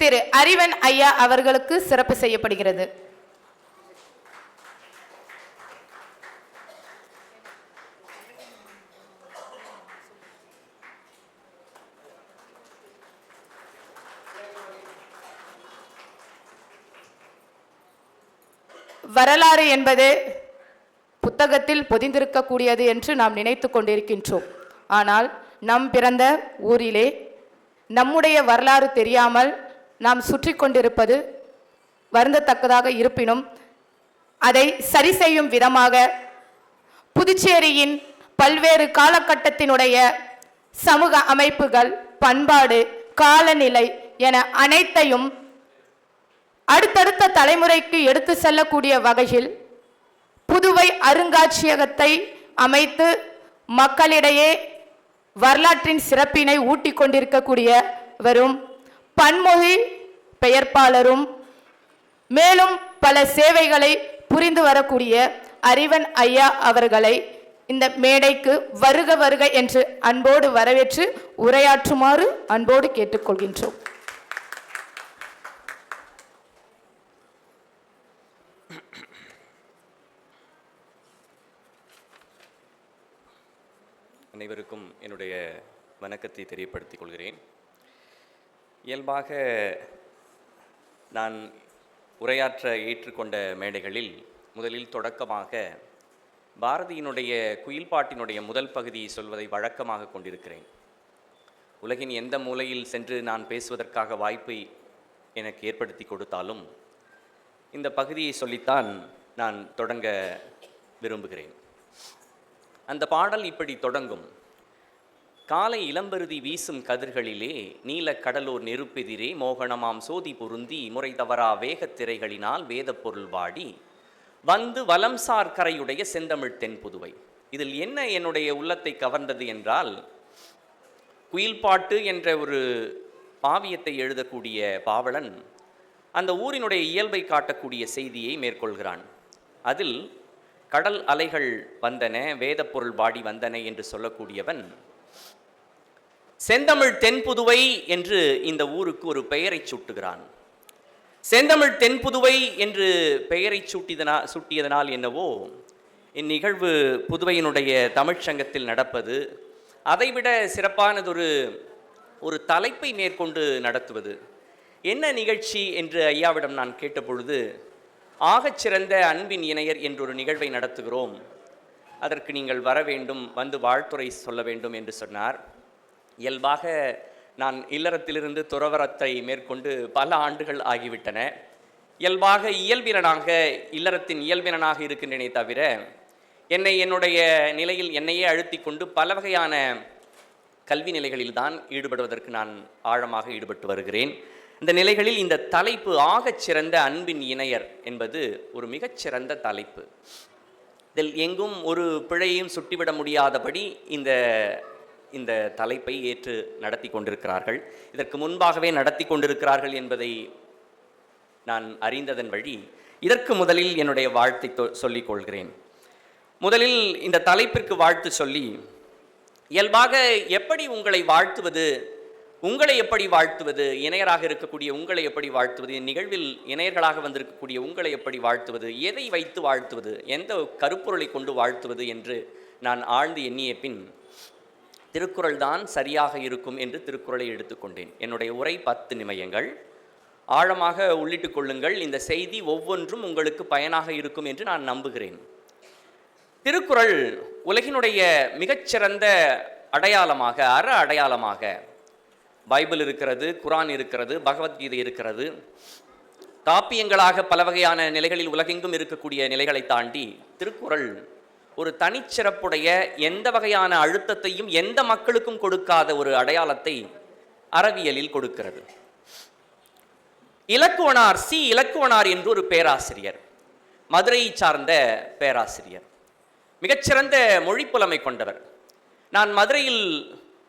திரு அறிவன் ஐயா அவர்களுக்கு சிறப்பு செய்யப்படுகிறது. வரலாறு என்பது புத்தகத்தில் பொதிந்திருக்கக்கூடியது என்று நாம் நினைத்து கொண்டிருக்கின்றோம். ஆனால் நம் பிறந்த ஊரிலே நம்முடைய வரலாறு தெரியாமல் நாம் சுற்றி கொண்டிருப்பது வருந்தத்தக்கதாக இருப்பினும் அதை சரி செய்யும் விதமாக புதுச்சேரியின் பல்வேறு காலகட்டத்தினுடைய சமூக அமைப்புகள் பண்பாடு காலநிலை என அனைத்தையும் அடுத்தடுத்த தலைமுறைக்கு எடுத்து செல்லக்கூடிய வகையில் புதுவை அருங்காட்சியகத்தை அமைத்து மக்களிடையே வரலாற்றின் சிறப்பினை ஊட்டிக் கொண்டிருக்கக்கூடிய வரும் பன்மொழி பெயர்ப்பாளரும் மேலும் பல சேவைகளை புரிந்து வரக்கூடிய அறிவன் ஐயா அவர்களை இந்த மேடைக்கு வருக வருக என்று அன்போடு வரவேற்று உரையாற்றுமாறு அன்போடு கேட்டுக்கொள்கின்றோம். அனைவருக்கும் என்னுடைய வணக்கத்தை தெரியப்படுத்திக் கொள்கிறேன். இயல்பாக நான் உரையாற்ற ஏற்றுக்கொண்ட மேடைகளில் முதலில் தொடக்கமாக பாரதியினுடைய குயில் பாட்டினுடைய முதல் பகுதியை சொல்வதை வழக்கமாக கொண்டிருக்கிறேன். உலகின் எந்த மூலையில் சென்று நான் பேசுவதற்காக வாய்ப்பை எனக்கு ஏற்படுத்தி கொடுத்தாலும் இந்த பகுதியை சொல்லித்தான் நான் தொடங்க விரும்புகிறேன். அந்த பாடல் இப்படி தொடங்கும். காலை இளம்பருதி வீசும் கதிர்களிலே நீலக் கடலூர் நெருப்பெதிரே மோகனமாம் சோதி பொருந்தி முறை தவறா வேகத் திரைகளினால் பொருள் வாடி. வந்து வலம்சார் கரையுடைய செந்தமிழ் தென் புதுவை. இதில் என்ன என்னுடைய உள்ளத்தை கவர்ந்தது என்றால் குயில்பாட்டு என்ற ஒரு பாவியத்தை எழுதக்கூடிய பாவலன் அந்த ஊரினுடைய இயல்பை காட்டக்கூடிய செய்தியை மேற்கொள்கிறான். அதில் கடல் அலைகள் வந்தன வேதப்பொருள் பாடி வந்தன என்று சொல்லக்கூடியவன் செந்தமிழ் தென்புதுவை என்று இந்த ஊருக்கு ஒரு பெயரை சூட்டுகிறான். செந்தமிழ் தென்புதுவை என்று பெயரை சூட்டியதனா சூட்டியதனால் என்னவோ இந்நிகழ்வு புதுவையினுடைய தமிழ்ச்சங்கத்தில் நடப்பது அதைவிட சிறப்பானதொரு ஒரு தலைப்பை மேற்கொண்டு நடத்துவது. என்ன நிகழ்ச்சி என்று ஐயாவிடம் நான் கேட்டபொழுது ஆகச்சிறந்த அன்பின் இணையர் என்றொரு நிகழ்வை நடத்துகிறோம். அதற்கு நீங்கள் வர வேண்டும் வந்து வாழ்த்துரை சொல்ல வேண்டும் என்று சொன்னார். இயல்பாக நான் இல்லறத்திலிருந்து துறவரத்தை மேற்கொண்டு பல ஆண்டுகள் ஆகிவிட்டன. இயல்பாக இயல்பினனாக இல்லறத்தின் இயல்பினனாக இருக்கின்றனே தவிர என்னை என்னுடைய நிலையில் என்னையே அழுத்தி கொண்டு பல வகையான கல்வி நிலைகளில்தான் ஈடுபடுவதற்கு நான் ஆழமாக ஈடுபட்டு வருகிறேன். இந்த நிலைகளில் இந்த தலைப்பு ஆகச் சிறந்த அன்பின் இணையர் என்பது ஒரு மிகச்சிறந்த தலைப்பு. இதில் எங்கும் ஒரு பிழையும் சுட்டிவிட முடியாதபடி இந்த இந்த தலைப்பை ஏற்று நடத்தி கொண்டிருக்கிறார்கள். இதற்கு முன்பாகவே நடத்தி கொண்டிருக்கிறார்கள் என்பதை நான் அறிந்ததன் வழி இதற்கு முதலில் என்னுடைய வாழ்த்தை தொ- சொல்லிக் கொள்கிறேன். முதலில் இந்த தலைப்பிற்கு வாழ்த்து சொல்லி இயல்பாக எப்படி உங்களை வாழ்த்துவது உங்களை எப்படி வாழ்த்துவது இணையராக இருக்கக்கூடிய உங்களை எப்படி வாழ்த்துவது நிகழ்வில் இணையர்களாக வந்திருக்கக்கூடிய உங்களை எப்படி வாழ்த்துவது எதை வைத்து வாழ்த்துவது எந்த கருப்பொருளை கொண்டு வாழ்த்துவது என்று நான் ஆழ்ந்து எண்ணிய பின் திருக்குறள் தான் சரியாக இருக்கும் என்று திருக்குறளை எடுத்துக்கொண்டேன். என்னுடைய உரை பத்து நிமயங்கள். ஆழமாக உள்ளிட்டுக் கொள்ளுங்கள். இந்த செய்தி ஒவ்வொன்றும் உங்களுக்கு பயனாக இருக்கும் என்று நான் நம்புகிறேன். திருக்குறள் உலகினுடைய மிகச்சிறந்த அடையாளமாக அற அடையாளமாக பைபிள் இருக்கிறது குரான் இருக்கிறது பகவத்கீதை இருக்கிறது. காப்பியங்களாக பல வகையான நிலைகளில் உலகெங்கும் இருக்கக்கூடிய நிலைகளை தாண்டி திருக்குறள் ஒரு தனிச்சிறப்புடைய எந்த வகையான அழுத்தத்தையும் எந்த மக்களுக்கும் கொடுக்காத ஒரு அடையாளத்தை அறவியலில் கொடுக்கிறது. இலக்குவனார் சி. இலக்குவனார் என்று ஒரு பேராசிரியர் மதுரையை சார்ந்த பேராசிரியர். மிகச்சிறந்த மொழிப்புலமை கொண்டவர். நான் மதுரையில்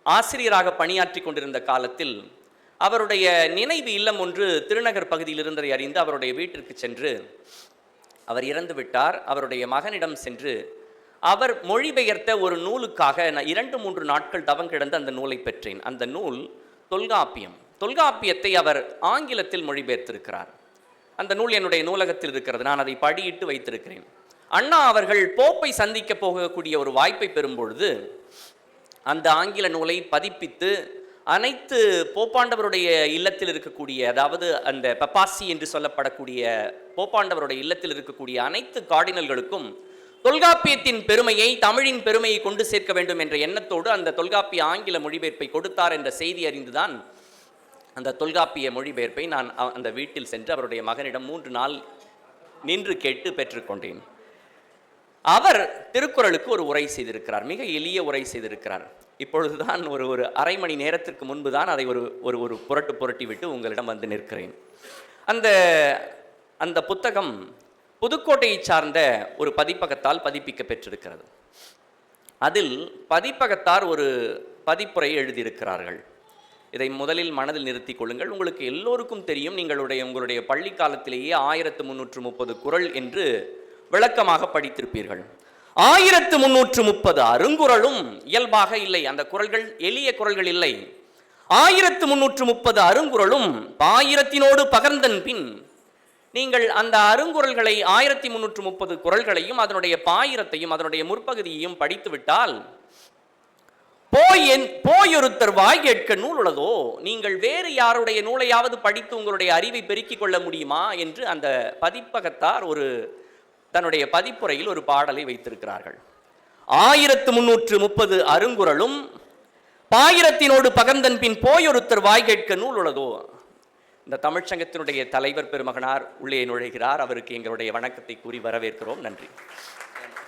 ஆசிரியராக பணியாற்றி கொண்டிருந்த காலத்தில் அவருடைய நினைவு இல்லம் ஒன்று திருநகர் பகுதியில் இருந்ததை அறிந்து அவருடைய வீட்டிற்கு சென்று அவர் இறந்து விட்டார் அவருடைய மகனிடம் சென்று அவர் மொழிபெயர்த்த ஒரு நூலுக்காக நான் இரண்டு மூன்று நாட்கள் தவம் கிடந்து அந்த நூலை பெற்றேன். அந்த நூல் தொல்காப்பியம். தொல்காப்பியத்தை அவர் ஆங்கிலத்தில் மொழிபெயர்த்திருக்கிறார். அந்த நூல் என்னுடைய நூலகத்தில் இருக்கிறது. நான் அதை படியிட்டு வைத்திருக்கிறேன். அண்ணா அவர்கள் போப்பை சந்திக்க போகக்கூடிய ஒரு வாய்ப்பை பெறும்பொழுது அந்த ஆங்கில நூலை பதிப்பித்து அனைத்து போப்பாண்டவருடைய இல்லத்தில் இருக்கக்கூடிய அதாவது அந்த பப்பாசி என்று சொல்லப்படக்கூடிய போப்பாண்டவருடைய இல்லத்தில் இருக்கக்கூடிய அனைத்து கார்டினல்களுக்கும் தொல்காப்பியத்தின் பெருமையை தமிழின் பெருமையை கொண்டு சேர்க்க வேண்டும் என்ற எண்ணத்தோடு அந்த தொல்காப்பிய ஆங்கில மொழிபெயர்ப்பை கொடுத்தார் என்ற செய்தி அறிந்துதான் அந்த தொல்காப்பிய மொழிபெயர்ப்பை நான் அந்த வீட்டில் சென்று அவருடைய மகனிடம் மூன்று நாள் நின்று கேட்டு பெற்றுக்கொண்டேன். அவர் திருக்குறளுக்கு ஒரு உரை செய்திருக்கிறார் மிக எளிய உரை செய்திருக்கிறார். இப்பொழுதுதான் ஒரு ஒரு அரை மணி நேரத்திற்கு முன்பு தான் அதை ஒரு ஒரு ஒரு புரட்டு புரட்டி விட்டு உங்களிடம் வந்து நிற்கிறேன். அந்த அந்த புத்தகம் புதுக்கோட்டையை சார்ந்த ஒரு பதிப்பகத்தால் பதிப்பிக்க பெற்றிருக்கிறது அதில் பதிப்பகத்தார் ஒரு பதிப்புரை எழுதியிருக்கிறார்கள். இதை முதலில் மனதில் நிறுத்திக் கொள்ளுங்கள். உங்களுக்கு எல்லோருக்கும் தெரியும் நீங்களுடைய உங்களுடைய பள்ளி காலத்திலேயே ஆயிரத்து முன்னூற்று முப்பது குறள் என்று விளக்கமாக படித்திருப்பீர்கள். ஆயிரத்து முன்னூற்று முப்பது அருங்குறளும் இயல்பாக இல்லை. அந்த குறள்கள் எளிய குரல்கள் இல்லை. ஆயிரத்து முன்னூற்று முப்பது அருங்குறளும் ஆயிரத்தினோடு பகர்ந்தன் பின் நீங்கள் அந்த அருங்குரல்களை ஆயிரத்தி முன்னூற்று முப்பது குறள்களையும் அதனுடைய பாயிரத்தையும் அதனுடைய முற்பகுதியையும் படித்துவிட்டால் போய் என் போயொருத்தர் வாய் கேட்க நூல் உள்ளதோ? நீங்கள் வேறு யாருடைய நூலையாவது படித்து உங்களுடைய அறிவை பெருக்கிக் கொள்ள முடியுமா? என்று அந்த பதிப்பகத்தார் ஒரு தன்னுடைய பதிப்புரையில் ஒரு பாடலை வைத்திருக்கிறார்கள். ஆயிரத்து முன்னூற்று முப்பது அருங்குரலும் பாயிரத்தினோடு பகந்தன் பின் போயொருத்தர் வாய் கேட்க நூல் உள்ளதோ? இந்த தமிழ்ச்சங்கத்தினுடைய தலைவர் பெருமகனார் உள்ளே நுழைகிறார். அவருக்கு எங்களுடைய வணக்கத்தை கூறி வரவேற்கிறோம். நன்றி.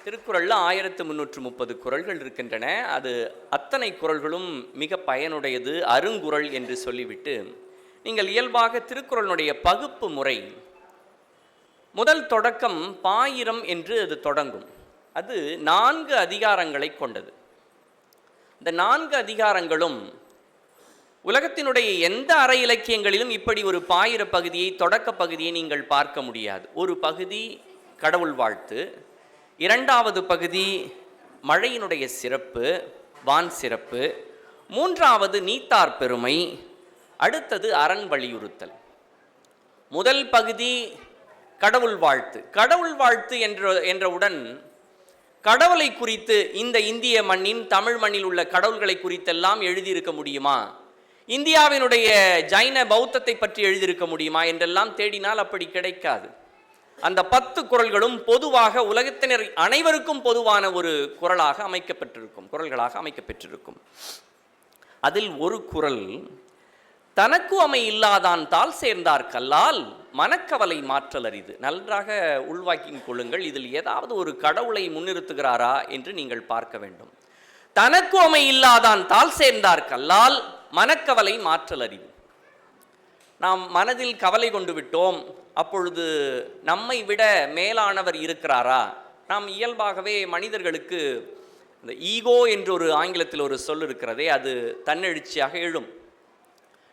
திருக்குறளில் ஆயிரத்து முன்னூற்று முப்பது குறள்கள் இருக்கின்றன. அது அத்தனை குறள்களும் மிக பயனுடையது அருங்குறள் என்று சொல்லிவிட்டு நீங்கள் இயல்பாக திருக்குறளினுடைய பகுப்பு முறை முதல் தொடக்கம் பாயிரம் என்று அது தொடங்கும். அது நான்கு அதிகாரங்களை கொண்டது. இந்த நான்கு அதிகாரங்களும் உலகத்தினுடைய எந்த அறை இலக்கியங்களிலும் இப்படி ஒரு பாயிர பகுதியை தொடக்க பகுதியை நீங்கள் பார்க்க முடியாது. ஒரு பகுதி கடவுள் வாழ்த்து இரண்டாவது பகுதி மழையினுடைய சிறப்பு வான் சிறப்பு மூன்றாவது நீத்தார் பெருமை அடுத்தது அரண் வலியுறுத்தல். முதல் பகுதி கடவுள் வாழ்த்து. கடவுள் வாழ்த்து என்ற என்றவுடன் கடவுளை குறித்து இந்த இந்திய மண்ணின் தமிழ் மண்ணில் உள்ள கடவுள்களை குறித்தெல்லாம் எழுதியிருக்க முடியுமா? இந்தியாவினுடைய ஜைன பௌத்தத்தை பற்றி எழுதியிருக்க முடியுமா என்றெல்லாம் தேடினால் அப்படி கிடைக்காது. அந்த பத்து குறள்களும் பொதுவாக உலகத்தினர் அனைவருக்கும் பொதுவான ஒரு குறளாக அமைக்கப்பட்டிருக்கும் குறள்களாக அமைக்கப்பெற்றிருக்கும். அதில் ஒரு குறள் தனக்கு அமை இல்லாதான் தாள் சேர்ந்தார் கல்லால் மனக்கவலை மாற்றல் அரிது. நன்றாக உள்வாக்கிக் கொள்ளுங்கள் இதில் ஏதாவது ஒரு கடவுளை முன்னிறுத்துகிறாரா என்று நீங்கள் பார்க்க வேண்டும். தனக்கு அமை இல்லாதான் தாள் சேர்ந்தார் கல்லால் மனக்கவலை மாற்றல் அறிவு. நாம் மனதில் கவலை கொண்டு விட்டோம் அப்பொழுது நம்மை விட மேலானவர் இருக்கிறாரா? நாம் இயல்பாகவே மனிதர்களுக்கு இந்த ஈகோ என்று ஒரு ஆங்கிலத்தில் ஒரு சொல் இருக்கிறதே அது தன்னெழுச்சியாக எழும்.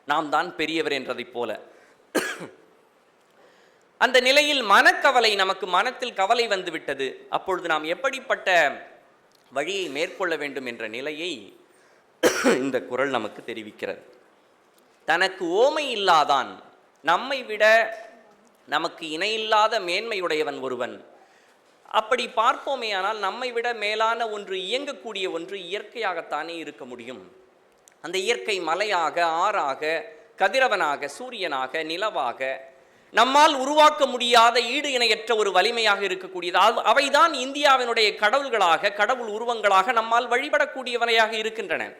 நாம் தான் பெரியவர் என்றதைப் போல. அந்த நிலையில் மனக்கவலை நமக்கு மனத்தில் கவலை வந்துவிட்டது அப்பொழுது நாம் எப்படிப்பட்ட வழியை மேற்கொள்ள வேண்டும் என்ற நிலையை இந்த குரல் நமக்கு தெரிவிக்கிறது. தனக்கு ஓமை இல்லாதான் நம்மை விட நமக்கு இணையில்லாத மேன்மையுடையவன் ஒருவன். அப்படி பார்ப்போமேயானால் நம்மை விட மேலான ஒன்று இயங்கக்கூடிய ஒன்று இயற்கையாகத்தானே இருக்க முடியும். அந்த இயற்கை மலையாக ஆறாக கதிரவனாக சூரியனாக நிலவாக நம்மால் உருவாக்க முடியாத ஈடு இணையற்ற ஒரு வலிமையாக இருக்கக்கூடியது. அவ்- அவைதான் இந்தியாவினுடைய கடவுள்களாக கடவுள் உருவங்களாக நம்மால் வழிபடக்கூடியவனையாக இருக்கின்றன.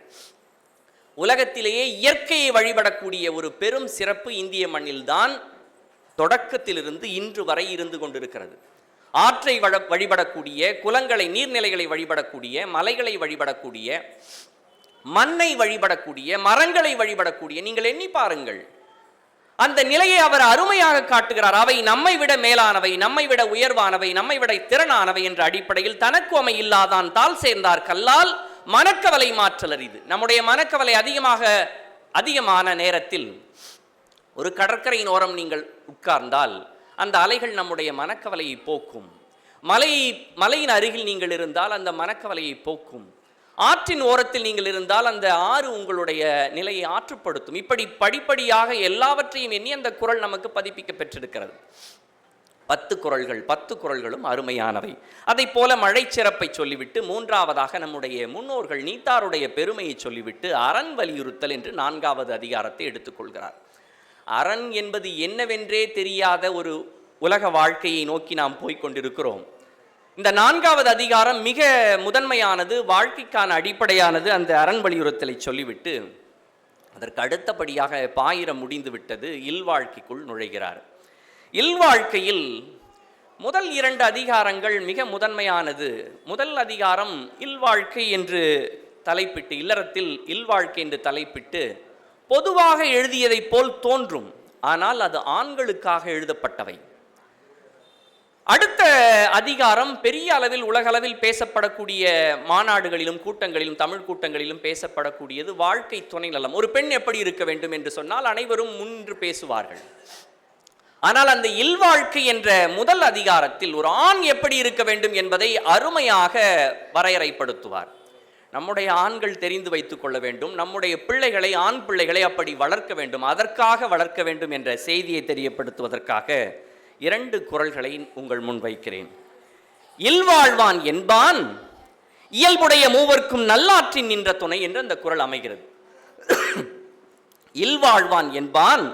உலகத்திலேயே இயற்கையை வழிபடக்கூடிய ஒரு பெரும் சிறப்பு இந்திய மண்ணில்தான் தொடக்கத்திலிருந்து இன்று வரை இருந்து கொண்டிருக்கிறது. ஆற்றை வழ- வழிபடக்கூடிய குளங்களை நீர்நிலைகளை வழிபடக்கூடிய மலைகளை வழிபடக்கூடிய மண்ணை வழிபடக்கூடிய மரங்களை வழிபடக்கூடிய நீங்கள் எண்ணி பாருங்கள். அந்த நிலையை அவர் அருமையாக காட்டுகிறார். அவை நம்மை விட மேலானவை நம்மை விட உயர்வானவை நம்மை விட திறனானவை என்ற அடிப்படையில் தனக்கு அமை இல்லாதான் தாள் சேர்ந்தார் கல்லால் மனக்கவலை மாற்றல் அரிது. நம்முடைய மனக்கவலை அதிகமாக அதிகமான நேரத்தில் ஒரு கடற்கரையின் ஓரம் நீங்கள் உட்கார்ந்தால் அந்த அலைகள் நம்முடைய மனக்கவலையை போக்கும். மலை மலையின் அருகில் நீங்கள் இருந்தால் அந்த மனக்கவலையை போக்கும். ஆற்றின் ஓரத்தில் நீங்கள் இருந்தால் அந்த ஆறு உங்களுடைய நிலையை ஆற்றுப்படுத்தும். இப்படி படிப்படியாக எல்லாவற்றையும் எண்ணி அந்த குரல் நமக்கு பதிப்பிக்க பெற்றிருக்கிறது. பத்து குரல்கள் பத்து குரல்களும் அருமையானவை. அதை போல மழை சிறப்பை சொல்லிவிட்டு மூன்றாவதாக நம்முடைய முன்னோர்கள் நீத்தாருடைய பெருமையை சொல்லிவிட்டு அரண் வலியுறுத்தல் என்று நான்காவது அதிகாரத்தை எடுத்துக்கொள்கிறார் அரண் என்பது என்னவென்றே தெரியாத ஒரு உலக வாழ்க்கையை நோக்கி நாம் போய்க் கொண்டிருக்கிறோம். இந்த நான்காவது அதிகாரம் மிக முதன்மையானது வாழ்க்கைக்கான அடிப்படையானது அந்த அரண் வலியுறுத்தலை சொல்லிவிட்டு அதற்கு அடுத்தபடியாக பாயிரம் முடிந்து விட்டது இல்வாழ்க்கைக்குள் நுழைகிறார். இல்வாழ்க்கையில் முதல் இரண்டு அதிகாரங்கள் மிக முதன்மையானது. முதல் அதிகாரம் இல்வாழ்க்கை என்று தலைப்பிட்டு இல்லறத்தில் இல்வாழ்க்கை என்று தலைப்பிட்டு பொதுவாக எழுதியதைப் போல் தோன்றும் ஆனால் அது ஆண்களுக்காக எழுதப்பட்டவை. அடுத்த அதிகாரம் பெரிய அளவில் உலகளவில் பேசப்படக்கூடிய மாநாடுகளிலும் கூட்டங்களிலும் தமிழ் கூட்டங்களிலும் பேசப்படக்கூடியது வாழ்க்கை துணை நலம். ஒரு பெண் எப்படி இருக்க வேண்டும் என்று சொன்னால் அனைவரும் முன்று பேசுவார்கள். ஆனால் அந்த இல்வாழ்க்கை என்ற முதல் அதிகாரத்தில் ஒரு ஆண் எப்படி இருக்க வேண்டும் என்பதை அருமையாக வரையறைப்படுத்துவார். நம்முடைய ஆண்கள் தெரிந்து வைத்துக் கொள்ள வேண்டும். நம்முடைய பிள்ளைகளை ஆண் பிள்ளைகளை அப்படி வளர்க்க வேண்டும். அதற்காக வளர்க்க வேண்டும் என்ற செய்தியை தெரியப்படுத்துவதற்காக இரண்டு குரல்களை உங்கள் முன் வைக்கிறேன். இல்வாழ்வான் என்பான் இயல்புடைய மூவர்க்கும் நல்லாற்றின் நின்ற துணை என்று அந்த குரல் அமைகிறது. இல்வாழ்வான் என்பான்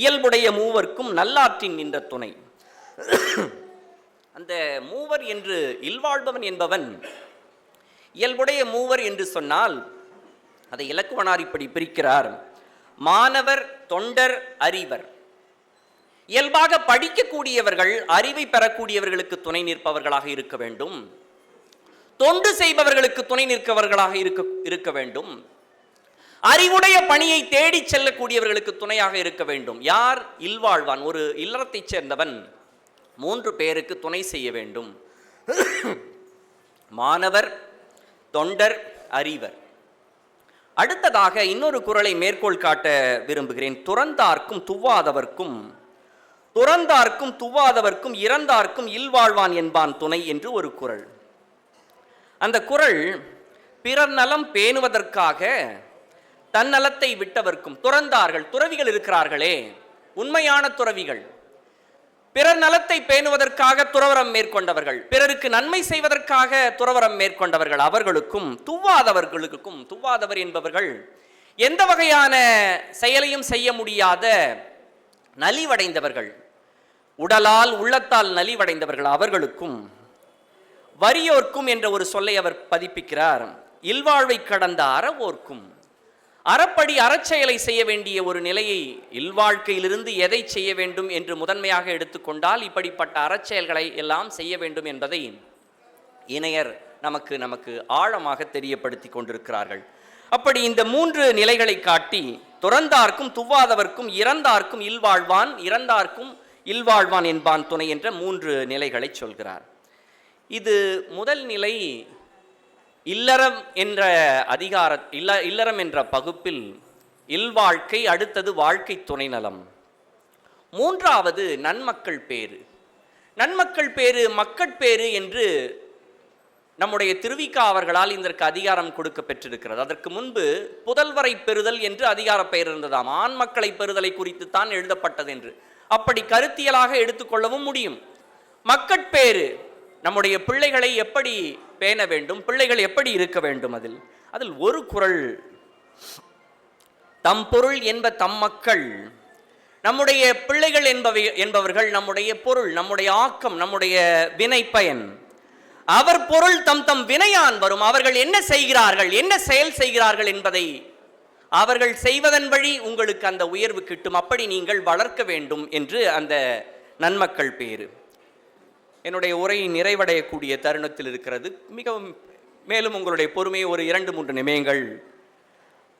இயல்புடைய மூவர்க்கும் நல்லாற்றின் நின்ற துணை. அந்த மூவர் என்று இல்வாழ்பவன் என்பவன் இயல்புடைய மூவர் என்று சொன்னால் அதை இலக்குவனார் இப்படி பிரிக்கிறார். மாணவர் தொண்டர் அறிவர். இயல்பாக படிக்கக்கூடியவர்கள் அறிவை பெறக்கூடியவர்களுக்கு துணை நிற்பவர்களாக இருக்க வேண்டும். தொண்டு செய்பவர்களுக்கு துணை நிற்கவர்களாக இருக்க இருக்க வேண்டும். அறிவுடைய பணியை தேடிச் செல்லக்கூடியவர்களுக்கு துணையாக இருக்க வேண்டும். யார்? இல்வாழ்வான். ஒரு இல்லறத்தைச் சேர்ந்தவன். மூன்று பேருக்கு துணை செய்ய வேண்டும். மாணவர் தொண்டர் அறிவர். அடுத்ததாக இன்னொரு குரலை மேற்கோள் காட்ட விரும்புகிறேன். துறந்தார்க்கும் துவாதவர்க்கும் துறந்தார்க்கும் துவாதவர்க்கும் இறந்தார்க்கும் இல்வாழ்வான் என்பான் துணை என்று ஒரு குரல். அந்த குரல் பிறர் நலம் பேணுவதற்காக தன்னலத்தை விட்டவர்க்கும் துறந்தார்கள் துறவிகள் இருக்கிறார்களே உண்மையான துறவிகள். பிறர் நலத்தை பேணுவதற்காக துறவரம் மேற்கொண்டவர்கள் பிறருக்கு நன்மை செய்வதற்காக துறவரம் மேற்கொண்டவர்கள் அவர்களுக்கும் துவாதவர்களுக்கும் துவாதவர் என்பவர்கள் எந்த வகையான செயலையும் செய்ய முடியாத நலிவடைந்தவர்கள் உடலால் உள்ளத்தால் நலிவடைந்தவர்கள் அவர்களுக்கும் வறியோர்க்கும் என்ற ஒரு சொல்லை அவர் பதிப்பிக்கிறார். இல்வாழ்வை கடந்த அறவோர்க்கும் அறப்படி அறச்செயலை செய்ய வேண்டிய ஒரு நிலையை இல்வாழ்க்கையிலிருந்து எதை செய்ய வேண்டும் என்று முதன்மையாக எடுத்துக்கொண்டால் இப்படிப்பட்ட அறச்செயல்களை எல்லாம் செய்ய வேண்டும் என்பதை இணையர் நமக்கு நமக்கு ஆழமாக தெரியப்படுத்தி கொண்டிருக்கிறார்கள். அப்படி இந்த மூன்று நிலைகளை காட்டி துறந்தார்க்கும் துவாதவர்க்கும் இறந்தார்க்கும் இல்வாழ்வான் இறந்தார்க்கும் இல்வாழ்வான் என்பான் துணை என்ற மூன்று நிலைகளை சொல்கிறார். இது முதல் நிலை இல்லறம் என்ற அதிகார இல்ல இல்லறம் என்ற பகுப்பில் இல்வாழ்க்கை அடுத்தது வாழ்க்கை துணை நலம் மூன்றாவது நன்மக்கள் பேறு. நன்மக்கள் பேறு மக்கட்பேறு என்று நம்முடைய திருவிக்கா அவர்களால் இதற்கு அதிகாரம் கொடுக்க பெற்றிருக்கிறது அதற்கு முன்பு புதல்வரை பெறுதல் என்று அதிகார பெயர் இருந்ததாம். ஆண் மக்களை பெறுதலை குறித்து தான் எழுதப்பட்டது என்று. அப்படி கருத்தியலாக எடுத்துக்கொள்ளவும் முடியும். மக்கட்பேறு நம்முடைய பிள்ளைகளை எப்படி பேண வேண்டும் பிள்ளைகள் எப்படி இருக்க வேண்டும் அதில்? அதில் ஒரு குரல் தம் பொருள் என்ப தம் மக்கள். நம்முடைய பிள்ளைகள் என்பவை என்பவர்கள் நம்முடைய பொருள் நம்முடைய ஆக்கம் நம்முடைய வினை பயன் அவர் பொருள் தம் தம் வினையான் வரும். அவர்கள் என்ன செய்கிறார்கள்? என்ன செயல் செய்கிறார்கள் என்பதை அவர்கள் செய்வதன் வழி உங்களுக்கு அந்த உயர்வு கிட்டும். அப்படி நீங்கள் வளர்க்க வேண்டும் என்று அந்த நன்மக்கள் பேரு. என்னுடைய உரை நிறைவடையக்கூடிய தருணத்தில் இருக்கிறது. மிகவும் மேலும் உங்களுடைய பொறுமையை ஒரு இரண்டு மூன்று நிமியங்கள்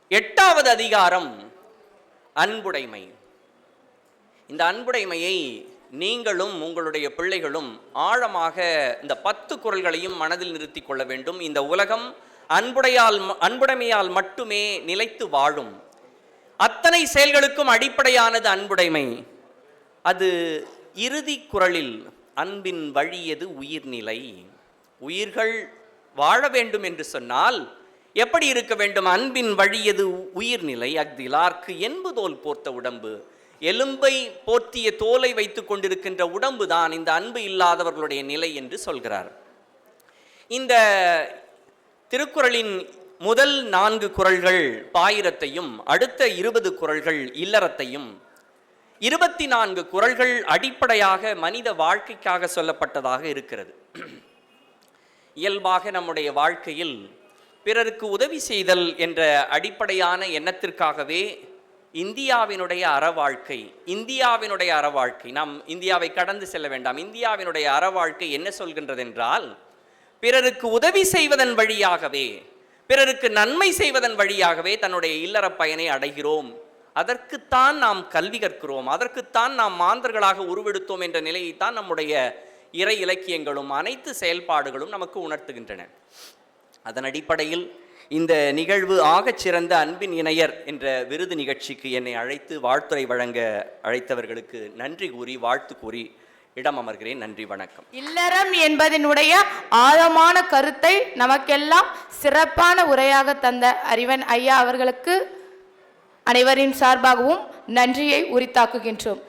எட்டாவது அதிகாரம் அன்புடைமை. இந்த அன்புடைமையை நீங்களும் உங்களுடைய பிள்ளைகளும் ஆழமாக இந்த பத்து குரல்களையும் மனதில் நிறுத்தி கொள்ள வேண்டும். இந்த உலகம் அன்புடையால் அன்புடைமையால் மட்டுமே நிலைத்து வாழும். அத்தனை செயல்களுக்கும் அடிப்படையானது அன்புடைமை. அது இறுதி குரலில் அன்பின் வழியது உயிர்நிலை. உயிர்கள் வாழ வேண்டும் என்று சொன்னால் எப்படி இருக்க வேண்டும்? அன்பின் வழியது உயிர்நிலை. அஃதிலார்க்கு என்பதோல் போர்த்த உடம்பு. எலும்பை போர்த்திய தோலை வைத்துக் கொண்டிருக்கின்ற உடம்பு தான் இந்த அன்பு இல்லாதவர்களுடைய நிலை என்று சொல்கிறார். இந்த திருக்குறளின் முதல் நான்கு குறள்கள் பாயிரத்தையும் அடுத்த இருபது குறள்கள் இல்லறத்தையும் இருபத்தி நான்கு குறள்கள் அடிப்படையாக மனித வாழ்க்கைக்காக சொல்லப்பட்டதாக இருக்கிறது. இயல்பாக நம்முடைய வாழ்க்கையில் பிறருக்கு உதவி செய்தல் என்ற அடிப்படையான எண்ணத்திற்காகவே இந்தியாவினுடைய அறவாழ்க்கை இந்தியாவினுடைய அறவாழ்க்கை நாம் இந்தியாவை கடந்து செல்ல வேண்டாம். இந்தியாவினுடைய அறவாழ்க்கை என்ன சொல்கின்றது என்றால் பிறருக்கு உதவி செய்வதன் வழியாகவே பிறருக்கு நன்மை செய்வதன் வழியாகவே தன்னுடைய இல்லற பயனை அடைகிறோம். அதற்குத்தான் நாம் கல்வி கற்கிறோம். அதற்குத்தான் நாம் மாந்தர்களாக உருவெடுத்தோம் என்ற நிலையைத்தான் நம்முடைய இறை இலக்கியங்களும் அனைத்து செயல்பாடுகளும் நமக்கு உணர்த்துகின்றன. அதன் அடிப்படையில் இந்த நிகழ்வு ஆகச் சிறந்த அன்பின் இணையர் என்ற விருது நிகழ்ச்சிக்கு என்னை அழைத்து வாழ்த்துரை வழங்க அழைத்தவர்களுக்கு நன்றி கூறி வாழ்த்து கூறி இடம் அமர்கிறேன். நன்றி வணக்கம். இல்லறம் என்பதனுடைய ஆழமான கருத்தை நமக்கெல்லாம் சிறப்பான உரையாக தந்த அறிவன் ஐயா அவர்களுக்கு அனைவரின் சார்பாகவும் நன்றியை உரித்தாக்குகின்றோம்.